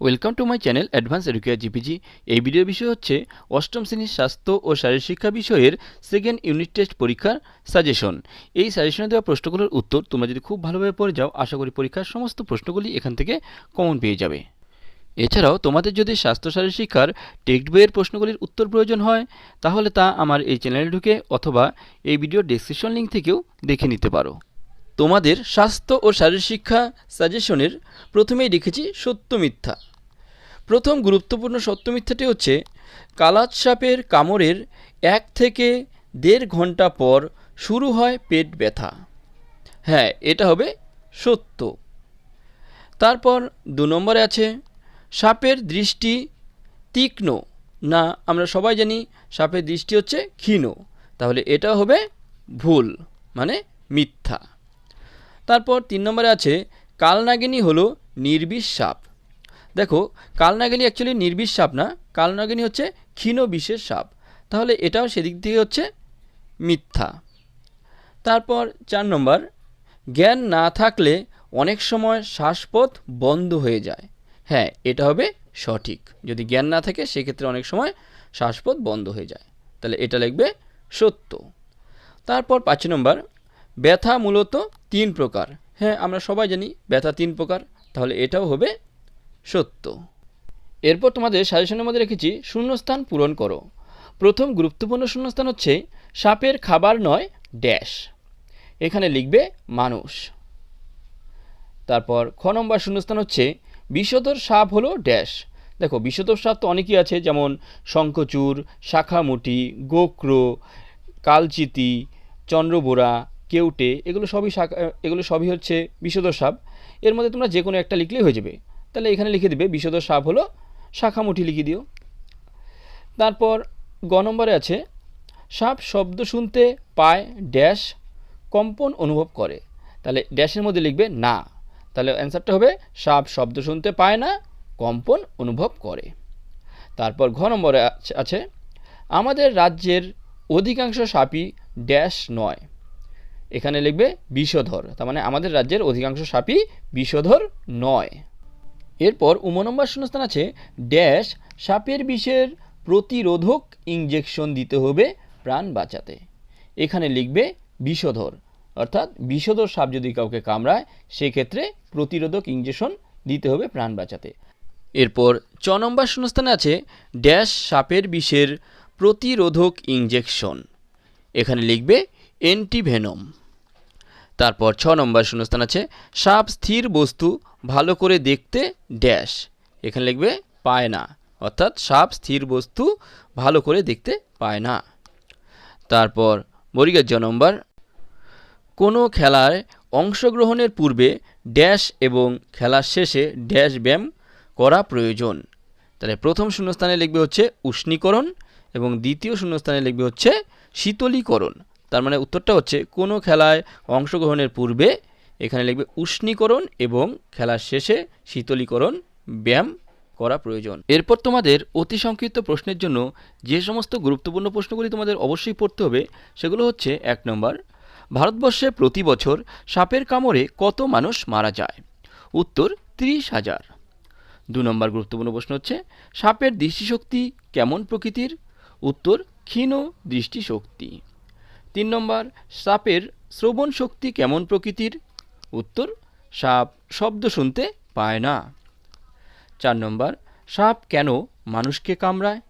Welcome to my channel advance educare GPG এই ভিডিওর বিষয় হচ্ছে অষ্টম শ্রেণির স্বাস্থ্য ও শারীরিক শিক্ষা বিষয়ের সেকেন্ড ইউনিট টেস্ট পরীক্ষার সাজেশন এই সাজেশনে দেওয়া প্রশ্নগুলোর উত্তর তোমরা যদি খুব ভালোভাবে পড়ে যাও, আশা করি পরীক্ষার সমস্ত প্রশ্নগুলি এখান থেকে কমন পেয়ে যাবে। এছাড়াও তোমাদের যদি স্বাস্থ্য শারীরিক শিক্ষার টেক্সট বইয়ের প্রশ্নগুলির উত্তর প্রয়োজন হয়, তাহলে তা আমার এই চ্যানেলে ঢুকে অথবা এই ভিডিওর ডেসক্রিপশন লিঙ্ক থেকেও দেখে নিতে পারো। তোমাদের স্বাস্থ্য ও শারীরিক শিক্ষা সাজেশনের প্রথমেই লিখেছি সত্য মিথ্যা। প্রথম গুরুত্বপূর্ণ সত্য মিথ্যাটি হচ্ছে কালাত সাপের কামড়ের এক থেকে দেড় ঘণ্টা পর শুরু হয় পেট ব্যথা। হ্যাঁ এটা হবে সত্য। তারপর দু নম্বরে আছে, সাপের দৃষ্টি তীক্ষ্ণ। না, আমরা সবাই জানি সাপের দৃষ্টি হচ্ছে ক্ষীণ। তাহলে এটা হবে ভুল মানে মিথ্যা। তারপর তিন নম্বরে আছে কালনাগিনী হলো নির্বিষ সাপ। দেখো কালনাগিনী অ্যাকচুয়ালি নির্বিষ সাপ না কালনাগিনী হচ্ছে ক্ষীণ বিশেষ সাপ। তাহলে এটাও সেদিক থেকে হচ্ছে মিথ্যা। তারপর চার নম্বর, জ্ঞান না থাকলে অনেক সময় শ্বাসপথ বন্ধ হয়ে যায়। হ্যাঁ এটা হবে সঠিক। যদি জ্ঞান না থাকে, সেক্ষেত্রে অনেক সময় শ্বাসপথ বন্ধ হয়ে যায়। তাহলে এটা লিখবে সত্য। তারপর পাঁচ নম্বর, ব্যথা মূলত তিন প্রকার। হ্যাঁ আমরা সবাই জানি ব্যথা তিন প্রকার, তাহলে এটাও হবে সত্য। এরপর তোমাদের সাজেশনের মধ্যে রেখেছি, শূন্যস্থান পূরণ করো। প্রথম গুরুত্বপূর্ণ শূন্যস্থান হচ্ছে সাপের খাবার নয়, ড্যাশ। এখানে লিখবে মানুষ। তারপর খ নম্বর শূন্যস্থান হচ্ছে বিষধর সাপ হলো ড্যাশ। দেখো বিষধর সাপ তো অনেকই আছে, যেমন শঙ্খচূড় শাখামুটি গোক্র, কালচিতি, চন্দ্রবোরা কেউটে, এগুলো সবই শাখা এগুলো সবই হচ্ছে বিষধর সাপ। এর মধ্যে তোমরা যে কোনো একটা লিখলেই হয়ে যাবে। তাহলে এখানে লিখে দিবে বিষধর সাপ হলো শাখামুঠি লিখে দিও। তারপর গ নম্বরে আছে, সাপ শব্দ শুনতে পায় ড্যাশ, কম্পন অনুভব করে। তাহলে ড্যাশের মধ্যে লিখবে না। তাহলে অ্যান্সারটা হবে, সাপ শব্দ শুনতে পায় না, কম্পন অনুভব করে। তারপর ঘ নম্বরে আছে- আছে, আমাদের রাজ্যের অধিকাংশ সাপই ড্যাশ নয়। এখানে লিখবে বিষধর, তার মানে আমাদের রাজ্যের অধিকাংশ সাপই বিষধর নয়। এরপর উম নম্বর শূন্যস্থান আছে, ড্যাশ, সাপের বিষের প্রতিরোধক ইঞ্জেকশন দিতে হবে প্রাণ বাঁচাতে। এখানে লিখবে বিষধর, অর্থাৎ বিষধর সাপ যদি কাউকে কামড়ায়, সেক্ষেত্রে প্রতিরোধক ইঞ্জেকশন দিতে হবে প্রাণ বাঁচাতে। এরপর চ নম্বর শূন্যস্থানে আছে, ড্যাশ, সাপের বিষের প্রতিরোধক ইঞ্জেকশন এখানে লিখবে অ্যান্টিভেনম তারপর ছ নম্বর শূন্যস্থান আছে, সাপ স্থির বস্তু, ভালো করে দেখতে ড্যাশ। এখানে লিখবে পায় না, অর্থাৎ সাপ স্থির বস্তু, ভালো করে দেখতে পায় না। তারপর বরিগার জ নম্বর, কোনো খেলায় অংশগ্রহণের পূর্বে ড্যাশ এবং খেলার শেষে ড্যাশ ব্যায়াম করা প্রয়োজন। তাহলে প্রথম শূন্যস্থানে লিখবে হচ্ছে উষ্ণীকরণ এবং দ্বিতীয় শূন্যস্থানে লিখবে হচ্ছে শীতলীকরণ। তার মানে উত্তরটা হচ্ছে, কোনো খেলায় অংশগ্রহণের পূর্বে এখানে লিখবে উষ্ণীকরণ এবং খেলার শেষে শীতলীকরণ, ব্যায়াম করা প্রয়োজন। এরপর তোমাদের অতি সংক্ষিপ্ত প্রশ্নের জন্য যে সমস্ত গুরুত্বপূর্ণ প্রশ্নগুলি তোমাদের অবশ্যই পড়তে হবে, সেগুলো হচ্ছে, এক নম্বর, ভারতবর্ষে প্রতি বছর সাপের কামড়ে কত মানুষ মারা যায়? উত্তর, তিরিশ হাজার। দু নম্বর গুরুত্বপূর্ণ প্রশ্ন হচ্ছে, সাপের দৃষ্টিশক্তি কেমন প্রকৃতির? উত্তর, ক্ষীণ দৃষ্টিশক্তি। তিন নম্বর, সাপের শ্রবণ শক্তি কেমন প্রকৃতির? উত্তর, সাপ শব্দ শুনতে পায় না। চার নম্বর, সাপ কেন মানুষকে কামড়ায়?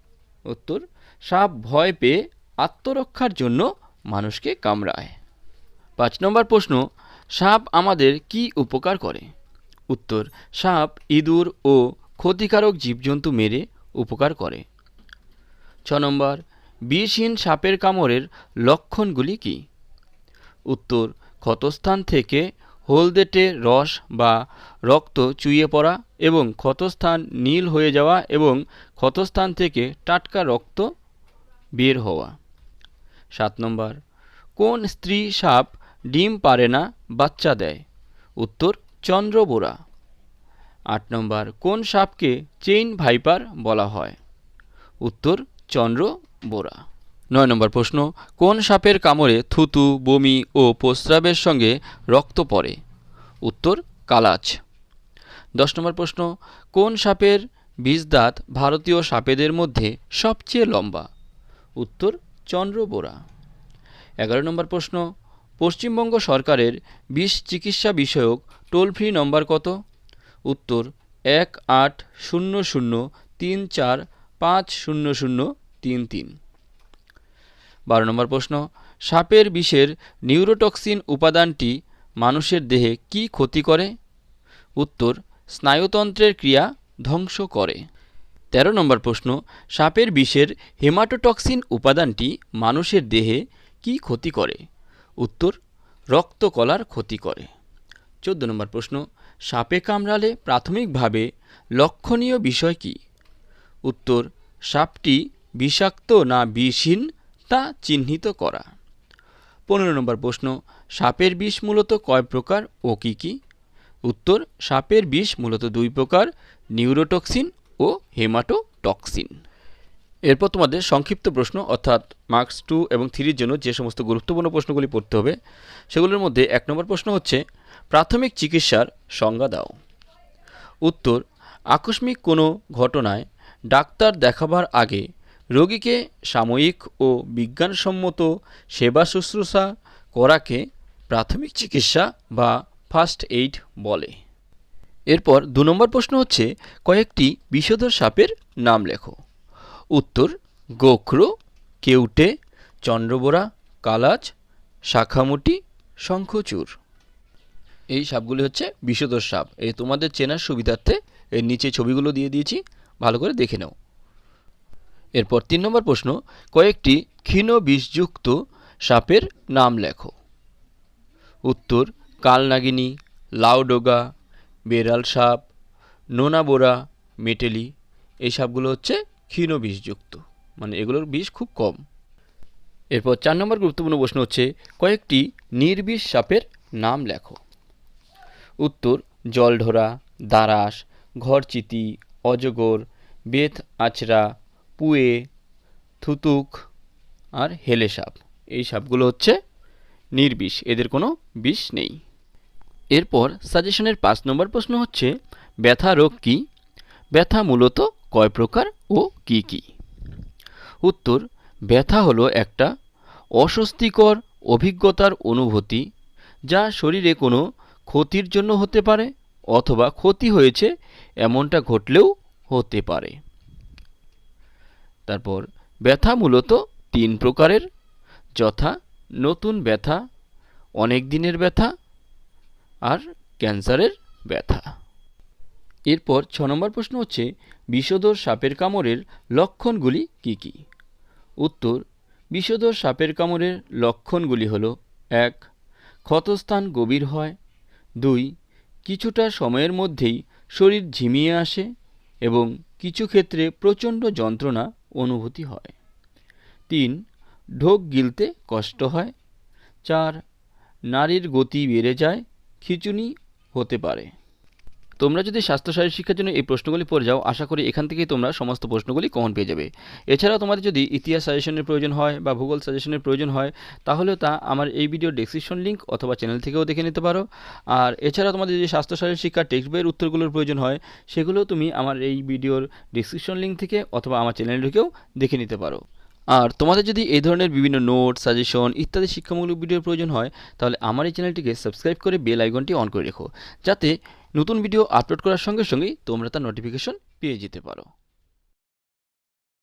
উত্তর, সাপ ভয় পেয়ে আত্মরক্ষার জন্য মানুষকে কামড়ায়। পাঁচ নম্বর প্রশ্ন, সাপ আমাদের কি উপকার করে? উত্তর, সাপ ইঁদুর ও ক্ষতিকারক জীবজন্তু মেরে উপকার করে। ছ নম্বর বিষহীন সাপের কামড়ের লক্ষণগুলি কি? উত্তর, ক্ষতস্থান থেকে হলদেটে রস বা রক্ত চুইয়ে পড়া এবং ক্ষতস্থান নীল হয়ে যাওয়া এবং ক্ষতস্থান থেকে টাটকা রক্ত বের হওয়া। সাত নম্বর, কোন স্ত্রী সাপ ডিম পারে না, বাচ্চা দেয়? উত্তর, চন্দ্রবোরা। আট নম্বর, কোন সাপকে চেইন ভাইপার বলা হয়? উত্তর, চন্দ্র বোরা। নয় নম্বর প্রশ্ন, কোন সাপের কামড়ে থুতু, বমি ও প্রস্রাবের সঙ্গে রক্ত পড়ে? উত্তর, কালাচ। দশ নম্বর প্রশ্ন, কোন সাপের বিষ দাঁত ভারতীয় সাপেদের মধ্যে সবচেয়ে লম্বা? উত্তর, চন্দ্রবোরা। এগারো নম্বর প্রশ্ন, পশ্চিমবঙ্গ সরকারের বিষ চিকিৎসা বিষয়ক টোল ফ্রি নম্বর কত? উত্তর, এক আট শূন্য শূন্য তিন চার পাঁচ শূন্য শূন্য তিন তিন। বারো নম্বর প্রশ্ন, সাপের বিষের নিউরোটক্সিন উপাদানটি মানুষের দেহে কি ক্ষতি করে? উত্তর, স্নায়ুতন্ত্রের ক্রিয়া ধ্বংস করে। তেরো নম্বর প্রশ্ন, সাপের বিষের হেমাটোটক্সিন উপাদানটি মানুষের দেহে কি ক্ষতি করে? উত্তর রক্তকলার ক্ষতি করে। চোদ্দ নম্বর প্রশ্ন, সাপে কামড়ালে প্রাথমিকভাবে লক্ষণীয় বিষয় কি? উত্তর, সাপটি বিষাক্ত না বিষহীন তা চিহ্নিত করা। পনেরো নম্বর প্রশ্ন, সাপের বিষ মূলত কয় প্রকার ও কী কী? উত্তর, সাপের বিষ মূলত দুই প্রকার, নিউরোটক্সিন ও হেমাটোটক্সিন। এরপর তোমাদের সংক্ষিপ্ত প্রশ্ন, অর্থাৎ মার্কস টু এবং থ্রির জন্য যে সমস্ত গুরুত্বপূর্ণ প্রশ্নগুলি পড়তে হবে, সেগুলোর মধ্যে এক নম্বর প্রশ্ন হচ্ছে, প্রাথমিক চিকিৎসার সংজ্ঞা দাও। উত্তর, আকস্মিক কোনো ঘটনায় ডাক্তার দেখাবার আগে রোগীকে সাময়িক ও বিজ্ঞানসম্মত সেবা শুশ্রূষা করাকে প্রাথমিক চিকিৎসা বা ফার্স্ট এইড বলে। এরপর দু নম্বর প্রশ্ন হচ্ছে, কয়েকটি বিষধর সাপের নাম লেখো। উত্তর, গোখরো, কেউটে, চন্দ্রবোরা কালাজ শাখামুটি, শঙ্খচূড়। এই সাপগুলি হচ্ছে বিষধর সাপ। এই তোমাদের চেনার সুবিধার্থে এর নিচে ছবিগুলো দিয়ে দিয়েছি। ভালো করে দেখে নাও। এরপর তিন নম্বর প্রশ্ন, কয়েকটি ক্ষীণ বিষযুক্ত সাপের নাম লেখো। উত্তর, কালনাগিনী, লাউডোগা, বেড়াল সাপ, নোনাবোরা, মেটেলি, এই সাপগুলো হচ্ছে ক্ষীণ বিষযুক্ত মানে এগুলোর বিষ খুব কম। এরপর চার নম্বর গুরুত্বপূর্ণ প্রশ্ন হচ্ছে, কয়েকটি নির্বিষ সাপের নাম লেখো। উত্তর, জলঢোরা দারাস ঘরচিতি, অজগর, বেত আছড়া পুয়ে, থুতুক আর হেলে সাপ। এই সাপগুলো হচ্ছে নির্বিষ, এদের কোনো বিষ নেই। এরপর সাজেশনের পাঁচ নম্বর প্রশ্ন হচ্ছে, ব্যথা রোগ কী? ব্যথা মূলত কয় প্রকার ও কি কি? উত্তর, ব্যথা হলো একটা অস্বস্তিকর অভিজ্ঞতার অনুভূতি যা শরীরে কোনো ক্ষতির জন্য হতে পারে অথবা ক্ষতি হয়েছে এমনটা ঘটলেও হতে পারে। তারপর ব্যথা মূলত তিন প্রকারের। যথা, নতুন ব্যথা, অনেক দিনের ব্যথা আর ক্যান্সারের ব্যথা। এরপর ছ নম্বর প্রশ্ন হচ্ছে, বিষধর সাপের কামড়ের লক্ষণগুলি কি কি? উত্তর, বিষধর সাপের কামড়ের লক্ষণগুলি হলো, এক, ক্ষতস্থান গভীর হয়, দুই, কিছুটা সময়ের মধ্যেই শরীর ঝিমিয়ে আসে এবং কিছু ক্ষেত্রে প্রচণ্ড যন্ত্রণা অনুভূতি হয়। তিন, ঢোক গিলতে কষ্ট হয়। চার, নারীর গতি বেড়ে যায়, খিচুনি হতে পারে। তোমরা যদি স্বাস্থ্য শারীর শিক্ষার জন্য এই প্রশ্নগুলি পড়ে যাও, আশা করি এখান থেকেই তোমরা সমস্ত প্রশ্নগুলি কমন পেয়ে যাবে। এছাড়াও তোমাদের যদি ইতিহাস সাজেশনের প্রয়োজন হয় বা ভূগোল সাজেশনের প্রয়োজন হয়, তাহলেও তা আমার এই ভিডিওর ডেসক্রিপশন লিঙ্ক অথবা চ্যানেল থেকেও দেখে নিতে পারো। আর এছাড়াও তোমাদের যদি স্বাস্থ্য শারীর শিক্ষার টেক্সট বইয়ের উত্তরগুলোর প্রয়োজন হয় সেগুলো তুমি আমার এই ভিডিওর ডেসক্রিপশন লিঙ্ক থেকে অথবা আমার চ্যানেল ঢুকেও দেখে নিতে পারো। আর তোমাদের যদি এই ধরনের বিভিন্ন নোট সাজেশন ইত্যাদি শিক্ষামূলক ভিডিওর প্রয়োজন হয়, তাহলে আমার এই চ্যানেলটিকে সাবস্ক্রাইব করে বেল আইকনটি অন করে রেখো, যাতে নতুন ভিডিও আপলোড করার সঙ্গে সঙ্গেই তোমরা তার নোটিফিকেশন পেয়ে যেতে পারো।